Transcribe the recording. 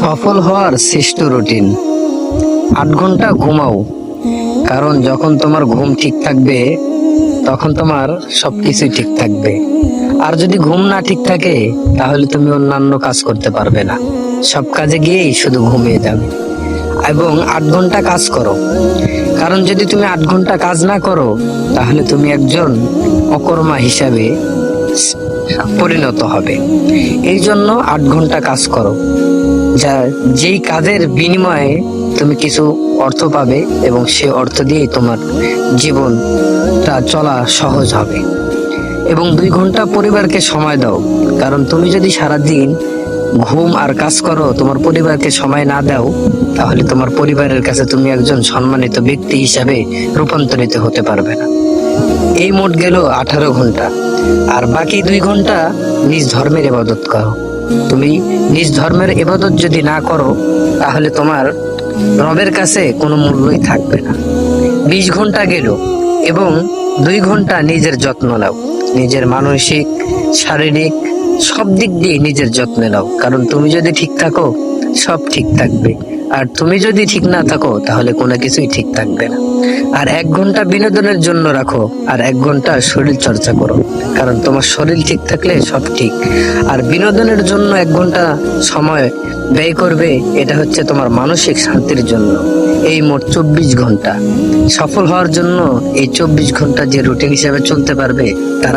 সফল হওয়ার শ্রেষ্ঠ রুটিন। আট ঘণ্টা ঘুমাও, কারণ যখন তোমার ঘুম ঠিক থাকবে, তখন তোমার সবকিছুই ঠিক থাকবে। আর যদি ঘুম না ঠিক থাকে, তাহলে তুমি অন্যান্য কাজ করতে পারবে না। সব কাজে গিয়েই শুধু ঘুমিয়ে যাবে। এবং আট ঘণ্টা কাজ করো। কারণ যদি তুমি আট ঘণ্টা কাজ না করো, তাহলে তুমি একজন অকর্মা হিসাবে পরিণত হবে। এই জন্য আট ঘণ্টা কাজ করো। যা যেই কাজের বিনিময়ে তুমি কিছু অর্থ পাবে এবং সে অর্থ দিয়েই তোমার জীবনটা চলা সহজ হবে। এবং দুই ঘণ্টা পরিবারকে সময় দাও। কারণ তুমি যদি সারাদিন ঘুম আর কাজ করো, তোমার পরিবারকে সময় না দাও, তাহলে তোমার পরিবারের কাছে তুমি একজন সম্মানিত ব্যক্তি হিসাবে রূপান্তরিত হতে পারবে না। এই মোট গেল আঠারো ঘণ্টা। আর বাকি দুই ঘণ্টা নিজ ধর্মের ইবাদত করো। তুমি নিজ ধর্মের এবাদত যদি না করো, তাহলে তোমার রবের কাছে কোনো মূল্যই থাকবে না। বিশ ঘণ্টা গেল এবং দুই ঘণ্টা নিজের যত্ন নাও। নিজের মানসিক, শারীরিক সব দিক দিয়ে নিজের যত্ন নাও। কারণ তুমি যদি ঠিক থাকো সব ঠিক থাকবে। আর তুমি যদি ঠিক না থাকো, তাহলে কোনো কিছুই ঠিক থাকবে না। আর এক ঘণ্টা বিনোদনের জন্য রাখো, আর এক ঘণ্টা শরীর চর্চা করো। কারণ তোমার শরীর ঠিক থাকলে সব ঠিক। আর বিনোদনের জন্য এক ঘণ্টা সময় ব্যয় করবে, এটা হচ্ছে তোমার মানসিক শান্তির জন্য। এই মোট চব্বিশ ঘণ্টা। সফল হওয়ার জন্য এই চব্বিশ ঘণ্টা যে রুটিন হিসেবে চলতে পারবে, তারাই